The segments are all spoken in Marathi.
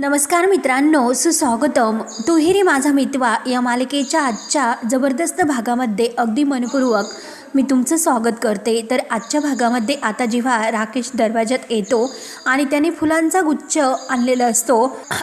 नमस्कार मित्रांनो सुस्वागतम. तुहेरी माझा मितवा या मालिकेच्या आजच्या जबरदस्त भागामध्ये अगदी मनपूर्वक मी तुमचं स्वागत करते. तर आजच्या भागामध्ये आता जेव्हा राकेश दरवाज्यात येतो आणि त्याने फुलांचा गुच्छ आणलेला असतो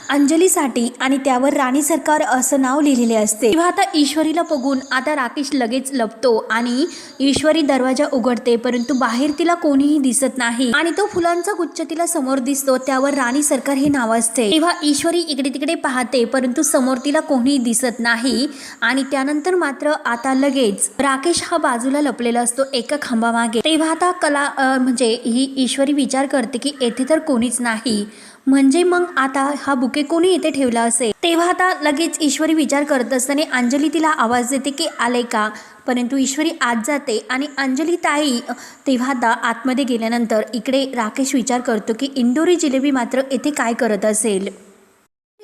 अंजलीसाठी आणि त्यावर राणी सरकार असं नाव लिहिलेले असते. तेव्हा आता ईश्वरीला बघून आता राकेश लगेच लपतो आणि ईश्वरी दरवाजा उघडते परंतु बाहेर तिला कोणीही दिसत नाही आणि तो फुलांचा गुच्छ तिला समोर दिसतो त्यावर राणी सरकार हे नाव असते. तेव्हा ईश्वरी इकडे तिकडे पाहते परंतु समोर तिला कोणीही दिसत नाही आणि त्यानंतर मात्र आता लगेच राकेश हा बाजूला लपलेला असतो एका खांबामागे. तेव्हा आता कला म्हणजे ही ईश्वरी विचार करते की येथे तर कोणीच नाही. म्हणजे मग आता हा बुके कोणी इथे ठेवला असेल? तेव्हा आता लगेच ईश्वरी विचार करत असताना अंजली तिला आवाज देते की आले का? परंतु ईश्वरी आत जाते आणि अंजली ताई तेव्हा आता आतमध्ये गेल्यानंतर इकडे राकेश विचार करतो की इंदोरी जिलेबी मात्र येथे काय करत असेल?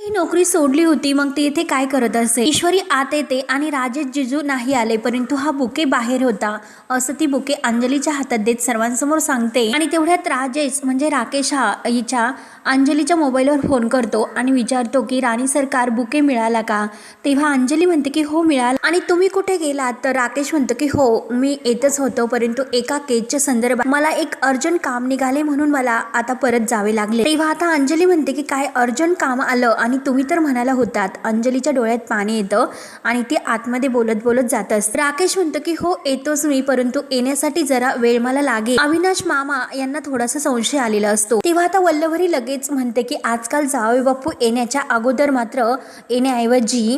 ही नोकरी सोडली होती मग ती इथे काय करत असे? ईश्वरी आत येते आणि राजेश जिजू नाही आले परंतु हा बुके बाहेर होता असं ती बुके अंजलीच्या हातात देत सर्वांसमोर सांगते. आणि तेवढ्यात राजेश म्हणजे राकेश हा हिच्या अंजलीच्या मोबाईलवर फोन करतो आणि विचारतो की राणी सरकार बुके मिळाला का? तेव्हा अंजली म्हणते की हो मिळाला. आणि तुम्ही कुठे गेलात? तर राकेश म्हणतो की हो मी येतच होतो परंतु एका केसच्या संदर्भात मला एक अर्जंट काम निघाले म्हणून मला आता परत जावे लागले. तेव्हा आता अंजली म्हणते की काय अर्जंट काम आलं आणि तुम्ही तर म्हणाला होतात अंजलीच्या डोळ्यात पाणी येतं आणि ती आतमध्ये बोलत बोलत जात असते राकेश म्हणतो की हो येतोच मी परंतु येण्यासाठी जरा वेळ मला लागेल. अविनाश मामा यांना थोडासा संशय आलेला असतो. तेव्हा आता वल्लभरी लगेच म्हणते की आजकाल जावे बापू येण्याच्या अगोदर मात्र येण्याऐवजी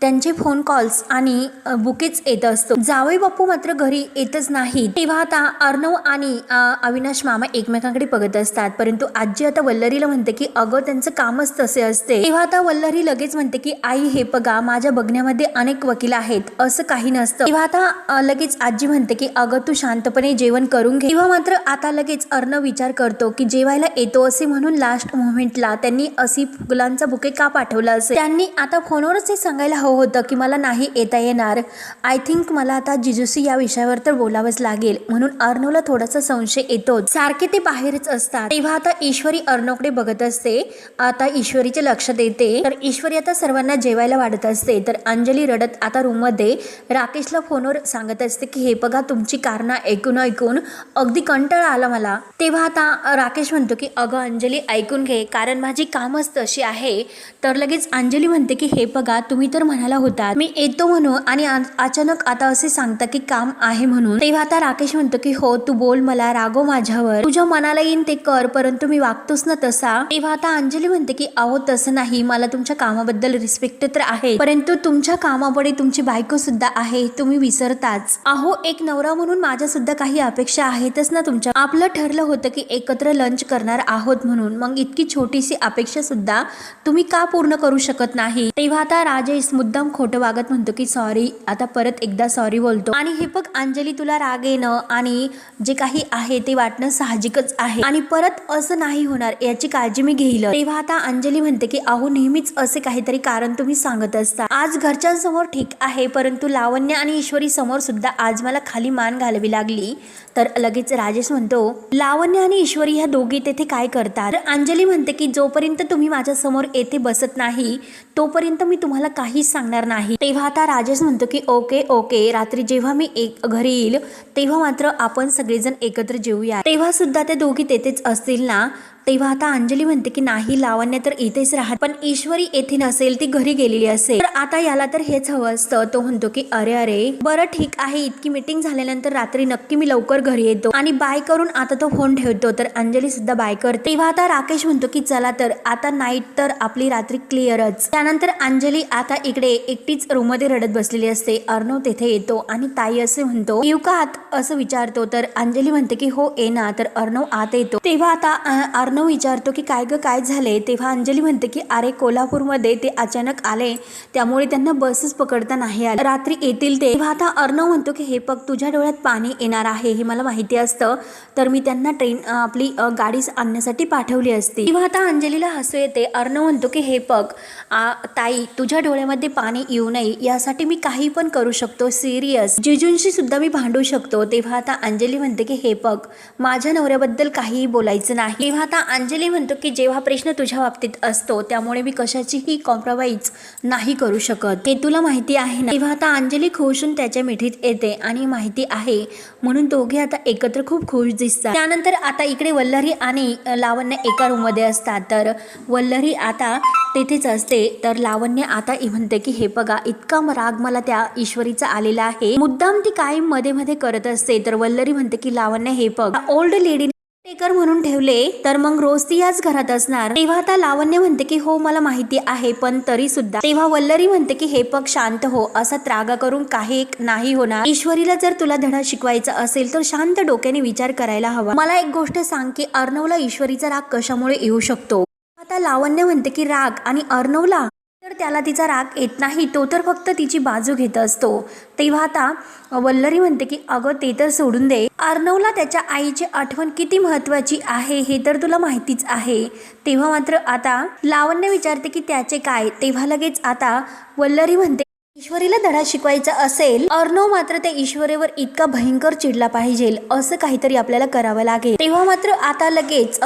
त्यांचे फोन कॉल्स आणि बुकेच येत असतो. जावई बापू मात्र घरी येतच नाही तेव्हा आता अर्णव आणि अविनाश मामा एकमेकांकडे बघत असतात. परंतु आजी आता वल्लरीला म्हणते की अगं त्यांचं कामच तसे असते. तेव्हा आता वल्लरी लगेच म्हणते की आई हे बघा माझ्या बघण्यामध्ये अनेक वकील आहेत. असं काही नसतं. तेव्हा आता लगेच आजी म्हणते की अगं तू शांतपणे जेवण करून घे. तेव्हा मात्र आता लगेच अर्णव विचार करतो की जेवायला येतो असे म्हणून लास्ट मोमेंटला त्यांनी अशी फुलांचा बुके का पाठवला असेल? त्यांनी आता फोनवरच हे सांगायला हवं होतं की मला नाही येता येणार. आय थिंक मला आता जिजुसी या विषयावर तर बोलावंच लागेल. म्हणून अर्णवला थोडासा संशय येतो सारखे ते बाहेरच असतात. तेव्हा आता ईश्वरी अर्णवकडे बघत असते. आता ईश्वरीचे लक्ष देते. तर ईश्वरी आता सर्वांना जेवायला वाढत असते. तर अंजली रडत आता रूममध्ये राकेशला फोनवर सांगत असते की हे बघा तुमची कारणं ऐकून ऐकून अगदी कंटाळा आला मला. तेव्हा आता राकेश म्हणतो की अगं अंजली ऐकून घे. कारण माझी कामच तशी आहे. तर लगेच अंजली म्हणते की हे बघा तुम्ही तर म्हणाला होता मी येतो म्हणून आणि अचानक आता असे सांगता की काम आहे म्हणून. तेव्हा आता राकेश म्हणतो की हो तू बोल मला रागो माझ्यावर. तुझ्या मनाला येईन ते कर परंतु मी वागतोच ना तसा. तेव्हा आता अंजली म्हणते की अहो तसं नाही. मला तुमच्या कामाबद्दल रिस्पेक्ट तर आहे. परंतु तुमच्या कामापुढे तुमची बायको सुद्धा आहे. तुम्ही विसरताच. अहो एक नवरा म्हणून माझ्या सुद्धा काही अपेक्षा आहेतच ना तुमच्या. आपलं ठरलं होतं की एकत्र लंच करणार आहोत म्हणून. मग इतकी छोटीशी अपेक्षा सुद्धा तुम्ही का पूर्ण करू शकत नाही? तेव्हा आता राजेश मुद्दाम खोटं वागत म्हणतो की सॉरी आता परत एकदा सॉरी बोलतो. आणि हे बघ अंजली तुला राग येणं आणि जे काही आहे ते वाटणं साहजिकच आहे. आणि परत असं नाही होणार याची काळजी मी घेईल तेव्हा आता अंजली म्हणते की अहो नेहमीच असे काहीतरी कारण तुम्ही सांगत असता. आज घरच्यांसमोर ठीक आहे परंतु लावण्य आणि ईश्वरी समोर सुद्धा आज मला खाली मान घालावी लागली. तर लगेच राजेश म्हणतो लावण्य आणि ईश्वरी ह्या दोघी तेथे काय करतात? अंजली म्हणते की जोपर्यंत तुम्ही माझ्यासमोर येथे बसत नाही तोपर्यंत मी तुम्हाला काही सांगणार नाही. तेव्हा आता राजेश म्हणतो की ओके ओके रात्री जेव्हा मी एक घरी येईल तेव्हा मात्र आपण सगळेजण एकत्र जेवूया तेव्हा सुद्धा ते दोघी तेथेच असतील ना? तेव्हा आता अंजली म्हणते की नाही लावण्य तर इथेच राहत. पण ईश्वरी येथे नसेल ती घरी गेलेली असेल. तर आता याला तर हेच हवं असतं. तो म्हणतो की अरे अरे बरं ठीक आहे. इतकी मीटिंग झाल्यानंतर रात्री नक्की मी लवकर घरी येतो आणि बाय करून आता तो फोन ठेवतो. तर अंजली सुद्धा बाय करते. तेव्हा आता राकेश म्हणतो की चला तर आता नाईट तर आपली रात्री क्लिअरच त्यानंतर अंजली आता इकडे एकटीच रूममध्ये रडत बसलेली असते. अर्णव तेथे येतो आणि ताई असे म्हणतो येऊ का आत? असं विचारतो. तर अंजली म्हणते की हो ये ना. तर अर्णव आत येतो. तेव्हा आता अ, अर्णव विचारतो की काय गं काय झाले तेव्हा अंजली म्हणते की अरे कोल्हापूरमध्ये ते अचानक आले त्यामुळे त्यांना बसच पकडता नाही आले. रात्री येतील तेव्हा आता अर्णव म्हणतो की हे बघ तुझ्या डोळ्यात पाणी येणार आहे हे मला माहिती असतं. तर मी त्यांना ट्रेन आपली गाडी आणण्यासाठी पाठवली असती. तेव्हा आता अंजलीला हसू येते. अर्णव म्हणतो की हे बघ आ, ताई तुझ्या डोळ्यामध्ये पाणी येऊ नये. यासाठी मी काही पण करू शकतो सिरियस. जिजूंशी सुद्धा मी भांडू शकतो. तेव्हा आता अंजली म्हणते की हे बघ माझ्या नवऱ्याबद्दल काहीही बोलायचं नाही. तेव्हा आता अंजली म्हणतो की जेव्हा प्रश्न तुझ्या बाबतीत असतो त्यामुळे मी कशाचीही कॉम्प्रोमाइज नाही करू शकत. हे तुला माहिती आहे ना? तेव्हा आता अंजली खुशून होऊन त्याच्या मिठीत येते आणि माहिती आहे म्हणून दोघे आता एकत्र खूप खुश दिसतात. त्यानंतर आता इकडे वल्लरी आणि लावण्य एका रूममध्ये असतात. तर वल्लरी आता तेथेच असते. तर लावण्य आता म्हणते की हे बघा इतका राग मला त्या ईश्वरीचा आलेला आहे. मुद्दाम ती कायममध्ये मध्ये करत असते. तर वल्लरी म्हणते की लावण्य हे बघ ओल्ड लेडी टेकर म्हणून ठेवले तर मग रोज ती याच घरात असणार. तेव्हा आता लावण्य म्हणते की हो मला माहिती आहे पण तरी सुद्धा. तेव्हा वल्लरी म्हणते की हे पग शांत हो असा त्रागा करून काही नाही होणार. ईश्वरीला जर तुला धडा शिकवायचा असेल तर शांत डोक्याने विचार करायला हवा. मला एक गोष्ट सांग की अर्णवला ईश्वरीचा राग कशामुळे येऊ शकतो? आता लावण्य म्हणते की राग आणि अर्णवला तर त्याला तिचा राग येत नाही तो तर फक्त तिची बाजू घेत असतो. तेव्हा आता वल्लरी म्हणते की अगं ते तर सोडून दे. अर्णवला त्याच्या आईची आठवण किती महत्वाची आहे हे तर तुला माहितीच आहे. तेव्हा मात्र आता लावण्य विचारते की त्याचे काय? तेव्हा लगेच आता वल्लरी म्हणते ईश्वरीला धडा शिकवायचा असेल अर्णव मात्र त्या ईश्वरीवर इतका भयंकर चिडला पाहिजे. असं काहीतरी आपल्याला करावं लागेल. तेव्हा मात्र आता लगेच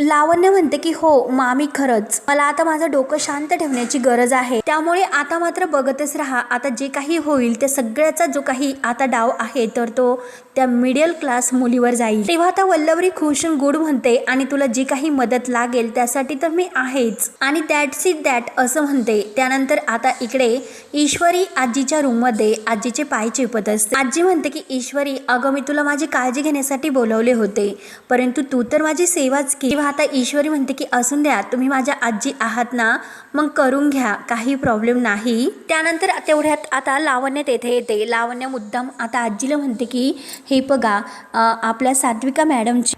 लावण्य म्हणते की हो मामी खरंच. मला आता माझं डोकं शांत ठेवण्याची गरज आहे. त्यामुळे आता मात्र बघतच राहा. आता जे काही होईल त्या सगळ्याचा जो काही आता डाव आहे तर तो त्या मिडल क्लास मुलीवर जाईल. तेव्हा आता वल्लवरी खुश गुड म्हणते आणि तुला जी काही मदत लागेल त्यासाठी तर मी आहेच. आणि दॅट्स सी दॅट असं म्हणते. त्यानंतर आता इकडे ईश्वरी आजीच्या रूममध्ये आजीचे पाय चिपत असते. आजी म्हणते की ईश्वरी अगं मी तुला माझी काळजी घेण्यासाठी बोलवले होते परंतु तू तर माझी सेवाच की तेव्हा आता ईश्वरी म्हणते की असून द्या तुम्ही माझ्या आजी आहात ना मग करून घ्या काही प्रॉब्लेम नाही. त्यानंतर तेवढ्यात आता लावण्य तेथे येते. लावण्य मुद्दाम आता आजीला म्हणते की हे बघा आपल्या सात्विका मॅडमची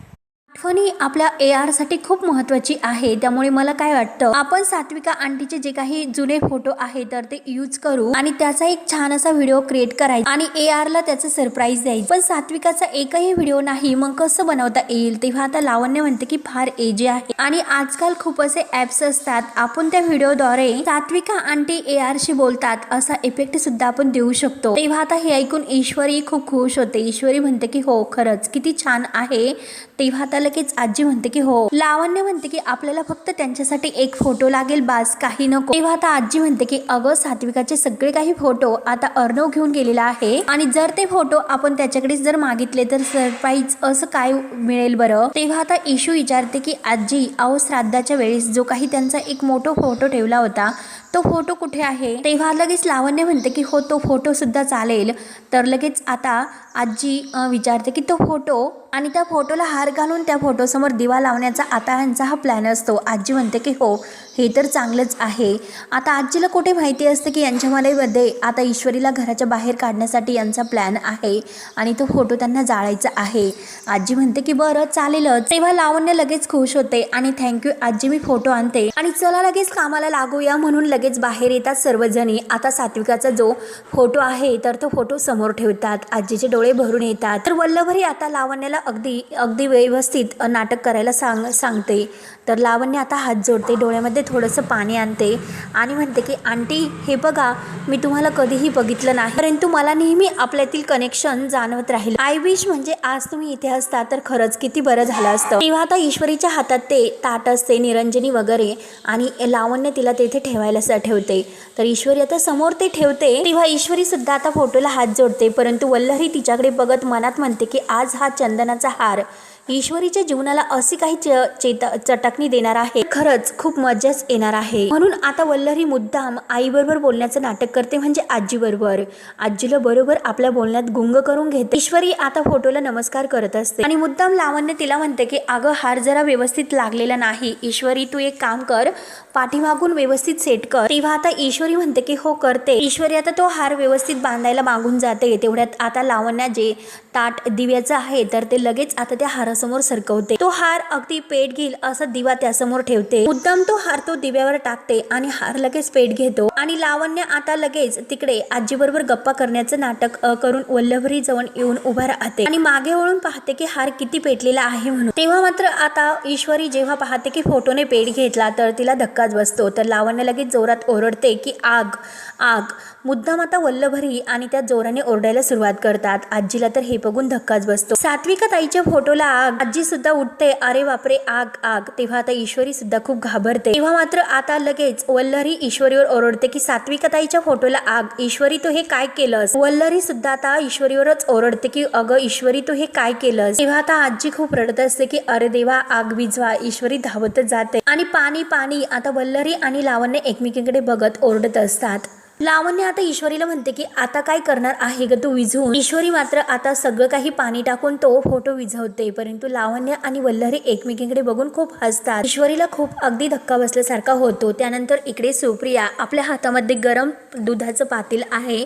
आठवणी आपल्या ए आरसाठी खूप महत्त्वाची आहे. त्यामुळे मला काय वाटतं आपण सात्विका आंटीचे जे काही जुने फोटो आहे तर ते यूज करू आणि त्याचा एक छान असा व्हिडिओ क्रिएट करायचा आणि ए आरला त्याचं सरप्राईज द्यायचं. पण सात्विकाचा एकही व्हिडिओ नाही मग कसं बनवता येईल? तेव्हा आता लावण्य म्हणते की फार एजी आहे. आणि आजकाल खूप असे ऍप्स असतात आपण त्या व्हिडिओद्वारे सात्विका आंटी ए आरशी बोलतात असा इफेक्ट सुद्धा आपण देऊ शकतो. तेव्हा आता हे ऐकून ईश्वरी खूप खुश होते. ईश्वरी म्हणते की हो खरंच किती छान आहे. तेव्हा आता लगेच आजी म्हणते की हो. लावण्य म्हणते की आपल्याला फक्त त्यांच्यासाठी एक फोटो लागेल बास. काही नको. तेव्हा आता आजी म्हणते की अगं सात्विकाचे सगळे काही फोटो आता अर्णव घेऊन गेलेला आहे आणि जर ते फोटो आपण त्याच्याकडे जर मागितले तर सरप्राईज असं काय मिळेल बरं? तेव्हा आता इशू विचारते की आजी अहो श्राद्धाच्या वेळेस जो काही त्यांचा एक मोठा फोटो ठेवला होता तो फोटो कुठे आहे? तेव्हा लगेच लावण्य म्हणते की हो तो फोटो सुद्धा चालेल. तर लगेच आता आजी विचारते की तो फोटो? आणि त्या फोटोला हार घालून त्या फोटोसमोर दिवा लावण्याचा आता यांचा हा प्लॅन असतो. आजी म्हणते की हो हे तर चांगलंच आहे. आता आजीला कुठे माहिती असते की यांच्या मनामध्ये आता ईश्वरीला घराच्या बाहेर काढण्यासाठी यांचा प्लॅन आहे आणि तो फोटो त्यांना जाळायचा आहे. आजी म्हणते की बरं चालेलच. तेव्हा लावण्य लगेच खुश होते आणि थँक्यू आजी मी फोटो आणते. आणि चला लगेच कामाला लागूया म्हणून लगेच बाहेर येतात सर्वजणी. आता सात्विकाचा जो फोटो आहे तर तो फोटो समोर ठेवतात. आजीचे डोळे भरून येतात. तर वल्लभरी आता लावण्याला अगदी अगदी व्यवस्थित नाटक करायला सांग सांगते. तर लावण्य आता हात जोडते डोळ्यामध्ये थोडंसं पाणी आणते आणि म्हणते की आंटी हे बघा मी तुम्हाला कधीही बघितलं नाही. परंतु मला नेहमी आपल्यातील कनेक्शन जाणवत राहील. आय विश म्हणजे आज तुम्ही इथे असता तर खरंच किती बरं झालं असतं. तेव्हा आता ईश्वरीच्या हातात ते ताट असते निरंजनी वगैरे आणि लावण्य तिला तेथे ठेवायला स- ठेवते. तर ईश्वरी आता समोर ते ठेवते. तेव्हा ईश्वरी सुद्धा आता फोटोला हात जोडते. परंतु वल्लरी तिच्याकडे बघत मनात म्हणते की आज हा चंदनाचा हार ईश्वरीच्या जीवनाला अशी काही च- चटकणी देणार आहे. खरंच खूप मजाच येणार आहे. म्हणून आता वल्लरी मुद्दाम आईबरोबर बोलण्याचं नाटक करते म्हणजे आजीबरोबर. आजीला बरोबर आपल्या बोलण्यात गुंग करून घेते. ईश्वरी आता फोटोला नमस्कार करत असते. आणि मुद्दाम लावण्य तिला म्हणते की अगं हार जरा व्यवस्थित लागलेला नाही. ईश्वरी तू एक काम कर. पाठीमागून व्यवस्थित सेट कर. तेव्हा आता ईश्वरी म्हणते की हो करते. ईश्वरी आता तो हार व्यवस्थित बांधायला मागून जाते. तेवढ्यात आता लावण्या जे ताट दिव्याचं आहे तर ते लगेच आता त्या हारासमोर सरकवते. तो हार अगदी पेट घेईल असा दिवा त्यासमोर ठेवते. मुद्दाम तो हार तो दिव्यावर टाकते आणि हार लगेच पेट घेतो. आणि लावण्य आता लगेच तिकडे आजीबरोबर गप्पा करण्याचं नाटक करून वल्लभरी जवळ येऊन उभा राहते. आणि मागे वळून पाहते की हार किती पेटलेला आहे म्हणून. तेव्हा मात्र आता ईश्वरी जेव्हा पाहते की फोटोने पेट घेतला तर तिला धक्काच बसतो. तर लावण्य लगेच जोरात ओरडते की आग आग. मुद्दाम आता वल्लभरी आणि त्या जोराने ओरडायला सुरुवात करतात. आजीला तर हे बघून धक्काच बसतो. सात्विका ताईच्या फोटोला आग. आजी सुद्धा उठते. अरे बापरे आग आग. तेव्हा आता ईश्वरी सुद्धा खूप घाबरते. तेव्हा मात्र आता लगेच वल्लरी ईश्वरीवर ओरडते की सात्विकताईच्या फोटोला आग. ईश्वरी तू हे काय केलंस? वल्लरी सुद्धा आता ईश्वरीवरच ओरडते की अगं ईश्वरी तू हे काय केलंस? तेव्हा आता आजी खूप रडत असते की अरे देवा आग विजवा ईश्वरी धावतच जाते. आणि पाणी पाणी. आता वल्लरी आणि लावण्य एकमेकीकडे बघत ओरडत असतात. लावण्य आता ईश्वरीला म्हणते की आता काय करणार आहे ग तू विझवून ईश्वरी मात्र आता सगळं काही पाणी टाकून तो फोटो विझवते परंतु लावण्य आणि वल्लरी एकमेकींकडे बघून खूप हसतात. ईश्वरीला खूप अगदी धक्का बसल्यासारखा होतो. त्यानंतर इकडे सुप्रिया आपल्या हातामध्ये गरम दुधाचं पातेल आहे.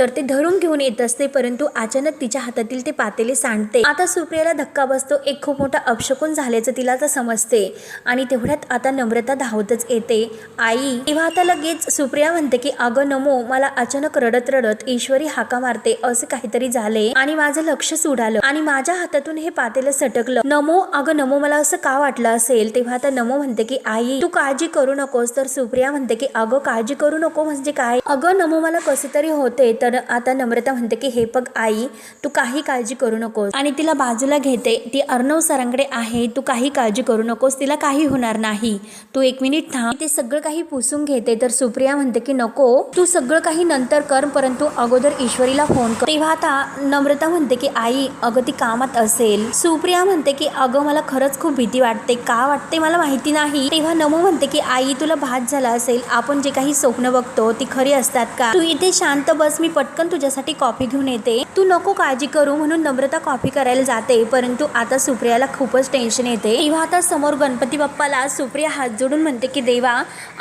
तर ते धरून घेऊन येत असते परंतु अचानक तिच्या हातातील ते पातेले सांडते. आता सुप्रियाला धक्का बसतो एक खूप मोठा अपशकून झाल्याचं तिला आता समजते आणि तेवढ्यात आता नम्रता धावतच येते. आई तेव्हा आता लगेच सुप्रिया म्हणते की अगं नमो मला अचानक रडत रडत ईश्वरी हाका मारते असे काहीतरी झाले आणि माझं लक्ष सुडालं आणि माझ्या हातातून हे पातेलं सटकलं. नमो अगं नमो मला असं का वाटलं असेल? तेव्हा आता नमो म्हणते की आई तू काळजी करू नकोस. तर सुप्रिया म्हणते की अगं काळजी करू नको म्हणजे काय? अगं नमो मला कसे तरी होते तर आता नम्रता म्हणते की हे बघ आई तू काही काळजी करू नकोस. आणि तिला बाजूला घेते ती अर्णव सरांकडे आहे तू काही काळजी करू नकोस तिला काही होणार नाही. तू एक मिनिट थांब. ते सगळं काही पुसून घेते तर सुप्रिया म्हणते की नको तू सगळं काही नंतर कर परंतु अगोदर ईश्वरीला फोन कर. तेव्हा आता नम्रता म्हणते की आई अगं ती कामात असेल. सुप्रिया म्हणते की अगं मला खरंच खूप भीती वाटते. का वाटते? मला माहिती नाही. तेव्हा नमो म्हणते की आई तुला भात झाला असेल. आपण जे काही स्वप्न बघतो ती खरी असतात का? तू इथे शांत बस मी पटकन तुझ्यासाठी कॉफी घेऊन येते. तू नको काळजी करू म्हणून नम्रता कॉफी करायला जाते परंतु आता सुप्रियाला खूपच टेन्शन येते. तेव्हा आता समोर गणपती बाप्पाला सुप्रिया हात जोडून म्हणते की देवा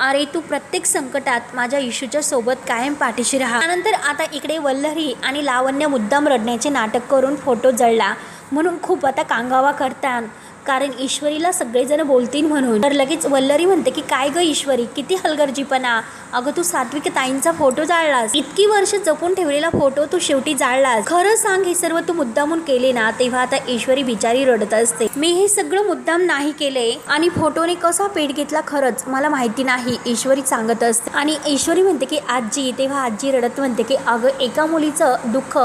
अरे तू प्रत्येक संकटात माझ्या इशूच्या सोबत कायम पाठीशी राहा. त्यानंतर आता इकडे वल्लरी आणि लावण्य मुद्दाम रडण्याचे नाटक करून फोटो जळला. म्हणून खूप आता कांगावा करतात कारण ईश्वरीला सगळेजण बोलतील म्हणून. तर लगेच वल्लरी म्हणते की काय ग ईश्वरी किती हलगर्जीपणा. अगं तू सात्विक ताईंचा फोटो जाळलास. इतकी वर्ष जपून ठेवलेला फोटो तू शेवटी जाळलास. खरं सांग हे सर्व तू मुद्दामून केले ना तेव्हा आता ईश्वरी बिचारी रडत असते. मी हे सगळं मुद्दाम नाही केले आणि फोटोने कसा पेट घेतला खरंच मला माहिती नाही ईश्वरी सांगत असते. आणि ईश्वरी म्हणते की आजी तेव्हा आजी रडत म्हणते की अगं एका मुलीचं दुःख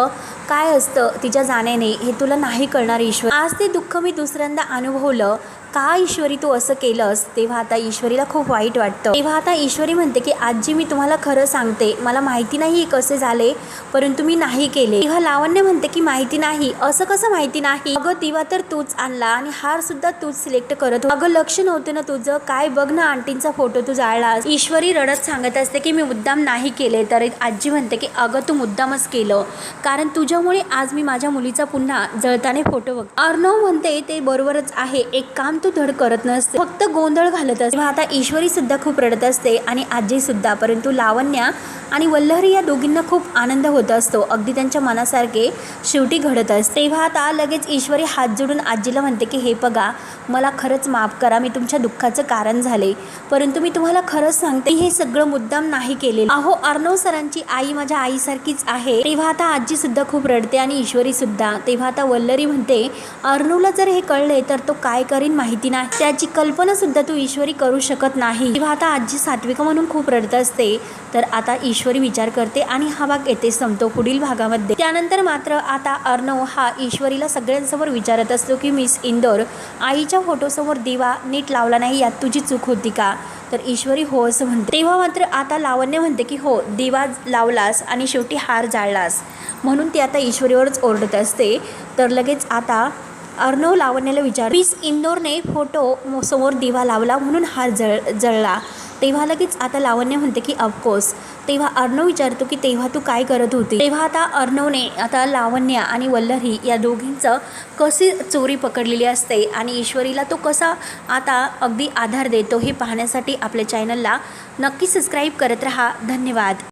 काय असतं तिच्या जाण्याने हे तुला नाही कळणार ईश्वर. आज ते दुःख मी दुसऱ्यांदा अनुभवलं का ईश्वरी तू असं केलंस? तेव्हा आता ईश्वरीला खूप वाईट वाटतं. तेव्हा आता ईश्वरी म्हणते की आजी मी तुम्हाला खरं सांगते. मला माहिती नाही कसे झाले परंतु मी नाही केले. तेव्हा लावण्य म्हणते की माहिती नाही. असं कसं माहिती नाही? अगं दिवा तर तूच आणला आणि हार सुद्धा तूच सिलेक्ट करत अगं लक्ष नव्हतं ना तुझं. काय बघ ना आंटींचा फोटो तू जाळलास. ईश्वरी रडत सांगत असते की मी मुद्दाम नाही केले. तर आजी म्हणते की अगं तू मुद्दामच केलं. कारण तुझ्यामुळे आज मी माझ्या मुलीचा पुन्हा जळताने फोटो बघ अर्णव म्हणते ते बरोबरच आहे. एक काम तू धड करत नसते. फक्त गोंधळ घालत असते. तेव्हा आता ईश्वरी सुद्धा खूप रडत असते आणि आजी सुद्धा. परंतु लावण्या आणि वल्लहरी या दोघींना खूप आनंद होत असतो. अगदी त्यांच्या मनासारखे शेवटी घडत असते. तेव्हा आता लगेच ईश्वरी हात जोडून आजीला म्हणते की हे बघा मला खरंच माफ करा. मी तुमच्या दुःखाचं कारण झाले. परंतु मी तुम्हाला खरंच सांगते हे सगळं मुद्दाम नाही केले अहो अर्णव सरांची आई माझ्या आईसारखीच आहे. तेव्हा आता आजी सुद्धा खूप रडते आणि ईश्वरी सुद्धा. तेव्हा आता वल्लरी म्हणते अर्णवला जर हे कळले तर तो काय करीन माहिती नाही. त्याची कल्पना सुद्धा तू ईश्वरी करू शकत नाही. किंवा आता आजी सात्विका म्हणून खूप रडत असते. तर आता ईश्वरी विचार करते आणि हा भाग येथे संपतो पुढील भागामध्ये. त्यानंतर मात्र आता अर्णव हा ईश्वरीला सगळ्यांसमोर विचारत असतो की मिस इंदोर आईच्या फोटोसमोर दिवा नीट लावला नाही यात तुझी चूक होती का? तर ईश्वरी हो असं म्हणते. तेव्हा मात्र आता लावण्य म्हणते की हो दिवा लावलास आणि शेवटी हार जाळलास. म्हणून ती आता ईश्वरीवरच ओरडत असते. तर लगेच आता अर्णव लावण्याला विचार. मिस इंदोरने फोटो समोर दिवा लावला म्हणून हार जळ जळला. तेव्हा लगेच आता लावण्य म्हणते की अफकोर्स तेव्हा अर्णव विचारतो की तेव्हा तू काय करत होती? तेव्हा आता अर्णवने आता लावण्य आणि वल्लरी या दोघींचं कशी चोरी पकडलेली असते आणि ईश्वरीला तो कसा आता अगदी आधार देतो हे पाहण्यासाठी आपल्या चॅनलला नक्की सबस्क्राईब करत राहा. धन्यवाद.